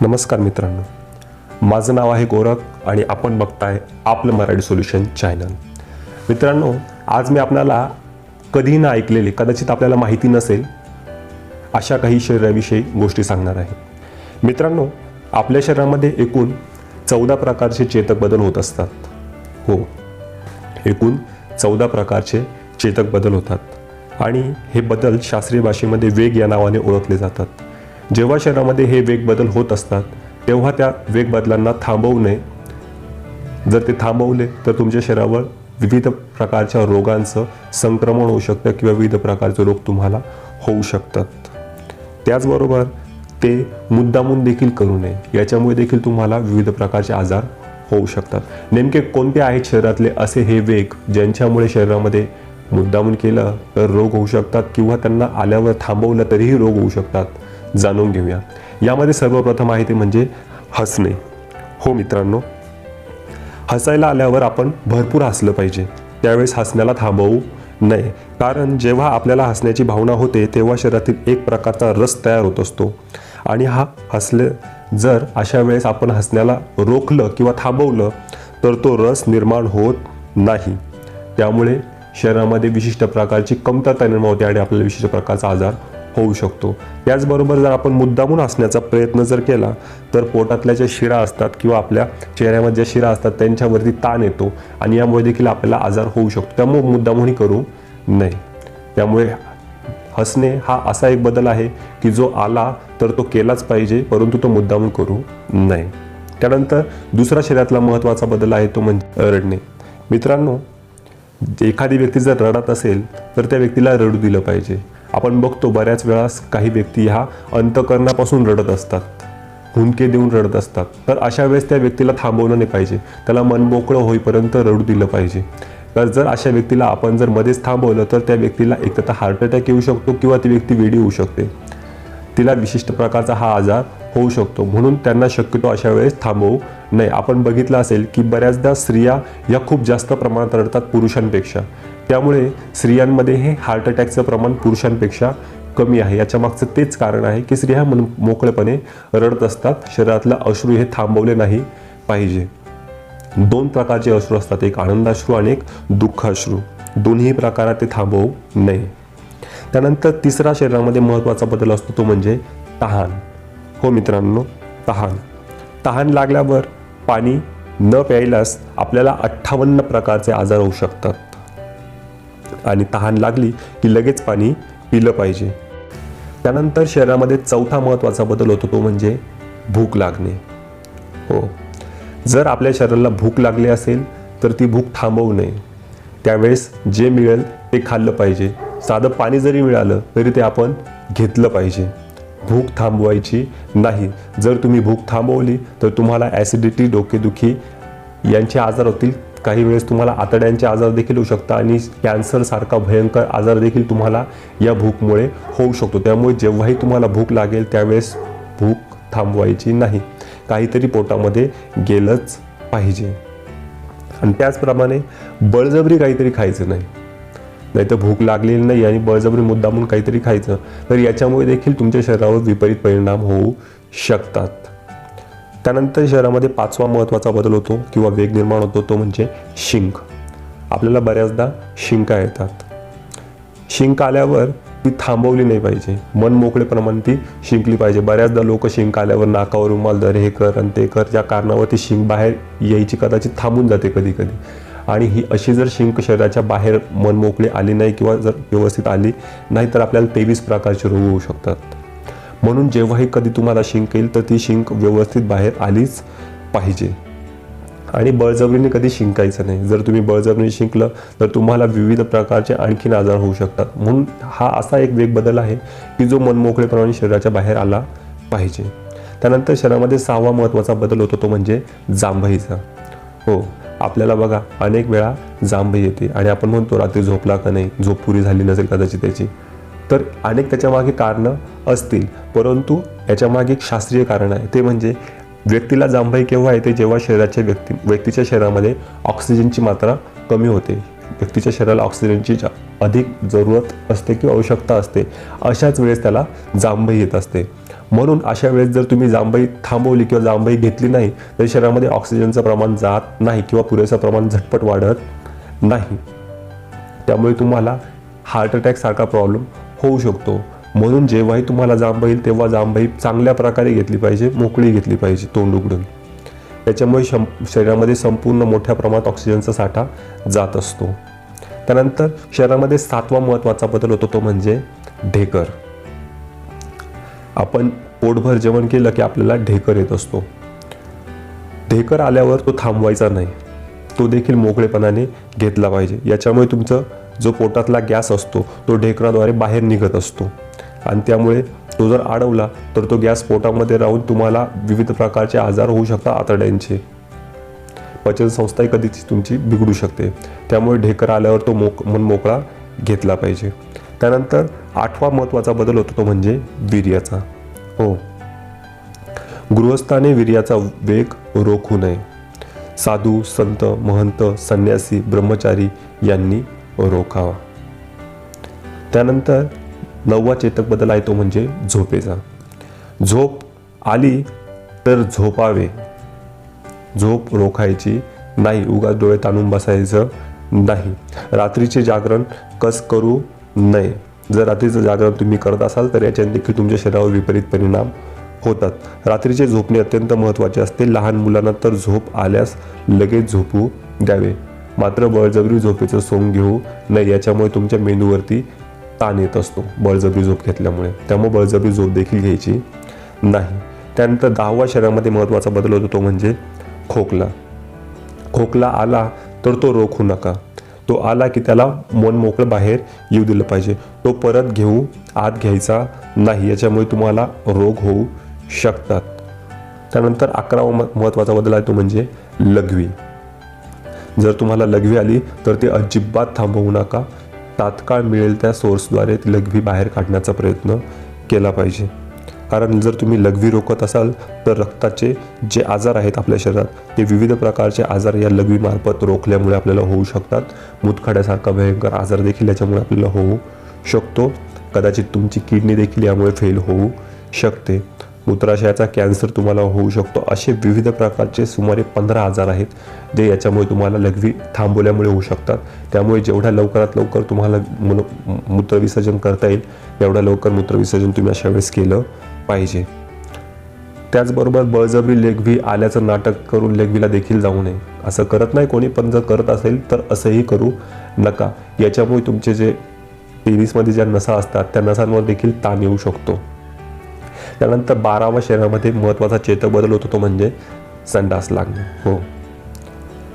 नमस्कार मित्रांनो. माझं नाव आहे गोरख आणि आपण बघताय आपलं मराठी सोल्युशन चॅनल मित्रांनो आज मी आपल्याला कधी ना ऐकलेले कदाचित आपल्याला माहिती नसेल अशा काही शरीराविषयी गोष्टी सांगणार आहे. मित्रांनो आपल्या शरीरामध्ये एकूण चौदा प्रकारचे चेतक बदल होत असतात. हो एकूण चौदा प्रकारचे चेतक बदल होतात. आणि हे बदल शास्त्रीय भाषेमध्ये वेग या नावाने ओळखले जातात. जेव्हा शरीरामध्ये हे वेग बदल होत असतात तेव्हा त्या वेग बदलांना थांबवू नये जर ते थांबवले तर तुमच्या शरीरावर विविध प्रकारच्या रोगांचं संक्रमण होऊ शकतं किंवा विविध प्रकारचे रोग तुम्हाला होऊ शकतात. त्याचबरोबर ते मुद्दामून देखील करू नये. याच्यामुळे देखील तुम्हाला विविध प्रकारचे आजार होऊ शकतात. नेमके कोणते आहेत शरीरातले असे हे वेग ज्यांच्यामुळे शरीरामध्ये मुद्दामून केलं तर रोग होऊ शकतात किंवा त्यांना आल्यावर थांबवलं तरीही रोग होऊ शकतात? जाणून घेऊया. यामध्ये सर्वप्रथम आहे ते म्हणजे हसणे. हो मित्रांनो हसायला आल्यावर आपण भरपूर हसलं पाहिजे. त्यावेळेस हसण्याला थांबवू नये. कारण जेव्हा आपल्याला हसण्याची भावना होते तेव्हा शरीरातील एक प्रकारचा रस तयार होत असतो. आणि हा हसले जर अशा वेळेस आपण हसण्याला रोखलं किंवा थांबवलं तर तो रस निर्माण होत नाही. त्यामुळे शरीरामध्ये विशिष्ट प्रकारची कमतरता निर्माण होते आणि आपल्याला विशिष्ट प्रकारचा आजार होऊ शकतो. त्याचबरोबर जर आपण मुद्दामून हसण्याचा प्रयत्न जर केला तर पोटातल्या ज्या शिरा असतात किंवा आपल्या चेहऱ्यामध्ये ज्या शिरा असतात त्यांच्यावरती ताण येतो आणि यामुळे देखील आपल्याला आजार होऊ शकतो. त्यामुळे मुद्दामूनही करू नये. त्यामुळे हसणे हा असा एक बदल आहे की जो आला तर तो केलाच पाहिजे परंतु तो मुद्दामून करू नये. त्यानंतर दुसरा शरीरातला महत्त्वाचा बदल आहे तो म्हणजे रडणे. मित्रांनो एखादी व्यक्ती जर रडत असेल तर त्या व्यक्तीला रडू दिलं पाहिजे. आपण बघतो बऱ्याच वेळा काही व्यक्ती ह्या अंतकरणापासून रडत असतात. हुंदके देऊन रडत असतात. तर अशा वेळेस त्या व्यक्तीला थांबवलं नाही पाहिजे. त्याला मन मोकळं होईपर्यंत रडू दिलं पाहिजे. तर जर अशा व्यक्तीला आपण जर मध्येच थांबवलं तर त्या व्यक्तीला एक तर हार्ट अटॅक येऊ शकतो किंवा ती व्यक्ती वेडी होऊ शकते. तिला विशिष्ट प्रकारचा हा आजार होऊ शकतो. म्हणून त्यांना शक्यतो अशा वेळेस थांबवू नये. आपण बघितलं असेल की बऱ्याचदा स्त्रिया या खूप जास्त प्रमाणात रडतात पुरुषांपेक्षा. त्यामुळे स्त्रियांमध्ये हे हार्ट अटॅकचं प्रमाण पुरुषांपेक्षा कमी आहे. याच्या मागचं तेच कारण आहे की स्त्रिया मन मोकळेपणे रडत असतात. शरीरातलं अश्रू हे थांबवले नाही पाहिजे. दोन प्रकारचे अश्रू असतात. एक आनंदाश्रू आणि एक दुःखाश्रू. दोन्ही प्रकारात ते थांबवू नये. त्यानंतर तिसरा शरीरामध्ये महत्त्वाचा बदल असतो तो म्हणजे तहान. हो मित्रांनो तहान. तहान लागल्यावर पाणी न प्यायलास आपल्याला अठ्ठावन्न प्रकारचे आजार होऊ शकतात. आणि तहान लागली की लगेच पाणी पिलं पाहिजे. त्यानंतर शरीरामध्ये चौथा महत्त्वाचा बदल होतो तो म्हणजे भूक लागणे. हो जर आपल्या शरीराला भूक लागली असेल तर ती भूक थांबवू नये. त्यावेळेस जे मिळेल ते खाल्लं पाहिजे. साधं पाणी जरी मिळालं तरी ते आपण घेतलं पाहिजे. भूक थांबवायची नाही. जर तुम्ही भूक थांबवली तर तुम्हाला ॲसिडिटी डोकेदुखी यांचे आजार होतील काही वेळेस तुम्हाला आतड्यांचे आजार देखील होऊ शकतात आणि कॅन्सरसारखा भयंकर आजार देखील तुम्हाला या भूकमुळे होऊ शकतो. त्यामुळे जेव्हाही तुम्हाला भूक लागेल त्यावेळेस भूक थांबवायची नाही. काहीतरी पोटामध्ये गेलंच पाहिजे. आणि त्याचप्रमाणे बळजबरी काहीतरी खायचं नाही. नाही तर भूक लागलेली नाही आणि बळजबरी मुद्दामून काहीतरी खायचं. तर याच्यामुळे देखील तुमच्या शरीरावर विपरीत परिणाम होऊ शकतात. त्यानंतर शहरामध्ये पाचवा महत्त्वाचा बदल होतो किंवा वेग निर्माण होतो तो म्हणजे शिंक. आपल्याला बऱ्याचदा शिंका येतात. शिंक आल्यावर ती थांबवली नाही पाहिजे. मन मोकळेप्रमाणे ती शिंकली पाहिजे. बऱ्याचदा लोक शिंक आल्यावर नाकावर रुमाल दर हे कर आणि ते कर ज्या कारणावर ती शिंक बाहेर यायची कदाचित थांबून जाते कधी कधी आणि ही अशी जर शिंक शरीराच्या बाहेर मन मोकळी आली नाही किंवा जर व्यवस्थित आली नाही तर आपल्याला तेवीस प्रकारचे रोग होऊ शकतात. म्हणून जेव्हाही कधी तुम्हाला शिंक येईल तर ती शिंक व्यवस्थित बाहेर आलीच पाहिजे. आणि बळजबरीने कधी शिंकायचं नाही. जर तुम्ही बळजबरीने शिंकलं तर तुम्हाला विविध प्रकारचे आणखीन आजार होऊ शकतात. म्हणून हा असा एक वेग बदल आहे की जो मनमोकळेप्रमाणे शरीराच्या बाहेर आला पाहिजे. त्यानंतर शरीरामध्ये सहावा महत्त्वाचा बदल होतो तो म्हणजे जांभईचा. हो आपल्याला बघा अनेक वेळा जांभई येते आणि आपण म्हणतो रात्री झोपला का नाही झोप पुरी झाली नसेल कदाचित त्याची. तर अनेक त्याच्यामागे कारणं असतील. परंतु याच्यामागे एक शास्त्रीय कारण आहे. ते म्हणजे व्यक्तीला जांभई केव्हा येते? जेव्हा शरीराच्या व्यक्ती व्यक्तीच्या शरीरामध्ये ऑक्सिजनची मात्रा कमी होते. व्यक्तीच्या शरीराला ऑक्सिजनची अधिक जरूरत असते किंवा आवश्यकता असते अशाच वेळेस त्याला जांभई येत असते. म्हणून अशा वेळेस जर तुम्ही जांभई थांबवली किंवा जांभई घेतली नाही तर शरीरामध्ये ऑक्सिजनचं प्रमाण जात नाही किंवा पुरेसं प्रमाण झटपट वाढत नाही. त्यामुळे तुम्हाला हार्ट अटॅकसारखा प्रॉब्लेम होऊ शकतो. म्हणून जेव्हाही तुम्हाला जांभई येईल तेव्हा जांभई चांगल्या प्रकारे घेतली पाहिजे मोकळी घेतली पाहिजे तोंड उघडून. त्याच्यामुळे शं शरीरामध्ये संपूर्ण मोठ्या प्रमाणात ऑक्सिजनचा साठा जात असतो. त्यानंतर शरीरामध्ये सातवा महत्त्वाचा बदल होतो तो म्हणजे ढेकर. आपण पोटभर जेवण केलं की आपल्याला ढेकर येत असतो. ढेकर आल्यावर तो थांबवायचा नाही. तो देखील मोकळेपणाने घेतला पाहिजे. याच्यामुळे तुमचं जो पोटातला गॅस असतो तो ढेकराद्वारे बाहेर निघत असतो. आणि त्यामुळे तो जर अडवला तर तो गॅस पोटामध्ये राहून तुम्हाला विविध प्रकारचे आजार होऊ शकतात आतड्यांचे. पचनसंस्थाही कधीच तुमची बिघडू शकते. त्यामुळे ढेकर आल्यावर तो मोक मन मोकळा घेतला पाहिजे. त्यानंतर आठवा महत्त्वाचा बदल होतो तो म्हणजे वीर्याचा. हो. गृहस्थाने वीर्याचा वेग रोखू नये. साधू संत महंत संन्यासी ब्रह्मचारी यांनी रोखावा. त्यानंतर नववा चेतक बदल आहे तो म्हणजे झोपेचा. झोप आली तर झोपावे. झोप रोखायची नाही उगाच डोळे ताणून बसायचं नाही. रात्रीचे जागरण कस करू नये? जर रात्रीचं जागरण तुम्ही करत असाल तर याच्याने देखील तुमच्या शरीरावर विपरीत परिणाम होतात. रात्रीचे झोपणे अत्यंत महत्त्वाचे असते. लहान मुलांना तर झोप आल्यास लगेच झोपू द्यावे. मात्र बळजबरी झोपेचं सोंग घेऊ नये. याच्यामुळे तुमच्या मेंदूवरती ताण येत असतो बळजबरी झोप घेतल्यामुळे. त्यामुळे बळजबरी झोप देखील घ्यायची नाही. त्यानंतर दहावा शरीरामध्ये महत्त्वाचा बदल होतो तो म्हणजे खोकला. खोकला आला तर तो रोखू नका. तो आला की त्याला मन मोकळं बाहेर येऊ दिलं पाहिजे. तो परत घेऊ आत घ्यायचा नाही. याच्यामुळे तुम्हाला रोग होऊ शकतात. त्यानंतर अकरावा म- महत्त्वाचा बदल आहे तो म्हणजे लघवी. जर तुम्हाला लघवी आली तर ती अजिबात थांबवू नका. तात्काळ मिळेल त्या सोर्सद्वारे लघवी बाहेर काढण्याचा प्रयत्न केला पाहिजे. कारण जर तुम्ही लघवी रोखत असाल तर रक्ताचे जे आजार आहेत आपल्या शरीरात ते विविध प्रकारचे आजार या लघवीमार्फत रोखल्यामुळे आपल्याला होऊ शकतात. मुतखड्यासारखा भयंकर आजार देखील याच्यामुळे आपल्याला होऊ शकतो. कदाचित तुमची किडनी देखील यामुळे फेल होऊ शकते. मूत्राशयाचा कॅन्सर तुम्हाला होऊ शकतो. असे विविध प्रकारचे सुमारे पंधरा आजार आहेत. जे याच्यामुळे तुम्हाला लघवी थांबवल्यामुळे होऊ शकतात. त्यामुळे जेवढ्या लवकरात लवकर तुम्हाला मूत्रविसर्जन करता येईल एवढ्या लवकर मूत्रविसर्जन तुम्ही अशा वेळेस केलं पाहिजे. त्याचबरोबर बळजबरी लेखवी आल्याचं नाटक करून लेखवीला देखील जाऊ नये. असं करत नाही कोणी पण जर करत असेल तर असंही करू नका. याच्यामुळे तुमचे जे पेनिसमध्ये ज्या नसा असतात त्या नसांवर देखील ताण येऊ शकतो. त्यानंतर बारावा शरीरामध्ये महत्त्वाचा चेतक बदल होतो तो म्हणजे संडास लागणे. हो.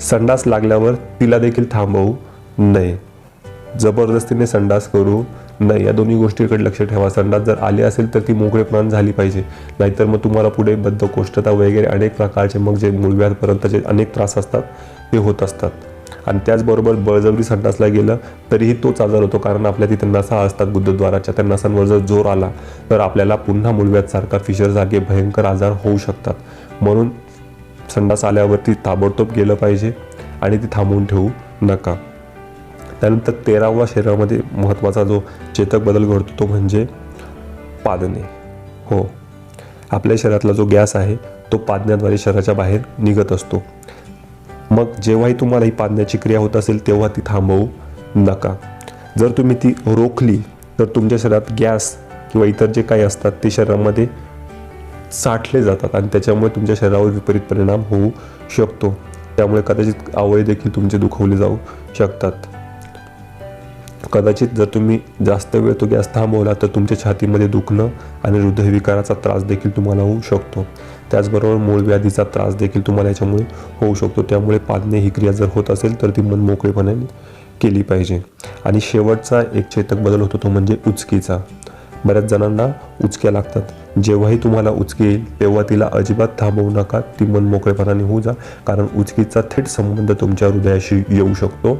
संडास लागल्यावर तिला देखील थांबवू नये. जबरदस्तीने संडास करू नाही या दोन्ही गोष्टीकडे लक्ष ठेवा. संडास जर आली असेल तर ती मोकळेपणाने झाली पाहिजे. नाहीतर मग तुम्हाला पुढे बद्धकोष्ठता वगैरे अनेक प्रकारचे मग जे मूळव्याधपर्यंतचे अनेक त्रास असतात ते होत असतात. आणि त्याचबरोबर बळजबरी संडासला गेलं तरीही तोच आजार होतो. कारण आपल्या तिथे नसा असतात बुद्धद्वाराच्या. त्या नसांवर जर जोर आला तर आपल्याला पुन्हा मूळव्याधसारखा फिशरसारखे भयंकर आजार होऊ शकतात. म्हणून संडास आल्यावरती ताबडतोब गेलं पाहिजे आणि ती थांबवून ठेवू नका. त्यानंतर तेरावा शरीरामध्ये महत्त्वाचा जो चेतक बदल घडतो तो म्हणजे पादणे. हो. आपल्या शरीरातला जो गॅस आहे तो पादण्याद्वारे शरीराच्या बाहेर निघत असतो. मग जेव्हाही तुम्हाला ही पादण्याची क्रिया होत असेल तेव्हा ती थांबवू नका. जर तुम्ही ती रोखली तर तुमच्या शरीरात गॅस किंवा इतर जे काही असतात ते शरीरामध्ये साठले जातात आणि त्याच्यामुळे तुमच्या शरीरावर विपरीत परिणाम होऊ शकतो. त्यामुळे कदाचित आवळे देखील तुमचे दुखवले जाऊ शकतात. कदाचित जर तुम्ही जास्त वेळ तो गॅस थांबवला तर तुमच्या छातीमध्ये दुखणं आणि हृदयविकाराचा त्रास देखील तुम्हाला होऊ शकतो. त्याचबरोबर मूळव्याधीचा त्रास देखील तुम्हाला याच्यामुळे होऊ शकतो. त्यामुळे पाजणे ही क्रिया जर होत असेल तर ती मन मोकळेपणाने केली पाहिजे. आणि शेवटचा एक चेतक बदल होतो तो म्हणजे उचकीचा. बऱ्याच जणांना उचक्या लागतात. जेव्हाही तुम्हाला उचकी येईल तेव्हा तिला अजिबात थांबवू नका. ती मन मोकळेपणाने होऊ जा. कारण उचकीचा थेट संबंध तुमच्या हृदयाशी येऊ शकतो.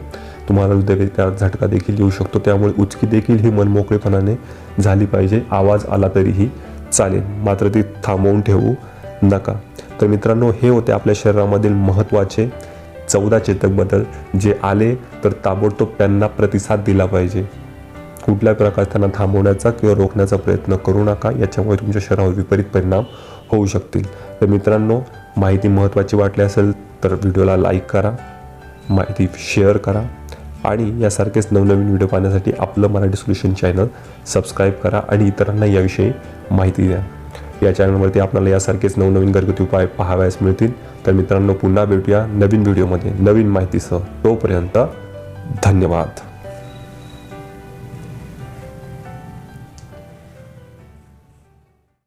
तुम्हाला हृदयविकार झटका देखील येऊ शकतो. त्यामुळे उचकी देखील ही मनमोकळेपणाने झाली पाहिजे. आवाज आला तरीही चालेल. मात्र ती थांबवून ठेवू नका. तर मित्रांनो हे होते आपल्या शरीरामधील महत्त्वाचे चौदा चेतक बदल. जे आले तर ताबडतोब त्यांना प्रतिसाद दिला पाहिजे. कुठल्या प्रकारे त्यांना थांबवण्याचा किंवा रोखण्याचा प्रयत्न करू नका याच्यामुळे तुमच्या शरीरावर विपरीत परिणाम होऊ शकतील. तर मित्रांनो माहिती महत्त्वाची वाटली असेल तर व्हिडिओला लाईक करा माहिती शेअर करा. आणि यासारखेच नवनवीन व्हिडिओ पाहण्यासाठी आपलं मराठी सोल्युशन चॅनल सबस्क्राईब करा आणि इतरांना याविषयी माहिती द्या. या चॅनलवरती आपल्याला यासारखेच नवनवीन घरगुती उपाय पाहावयास मिळतील. तर मित्रांनो पुन्हा भेटूया नवीन व्हिडिओमध्ये नवीन माहितीसह. तोपर्यंत धन्यवाद.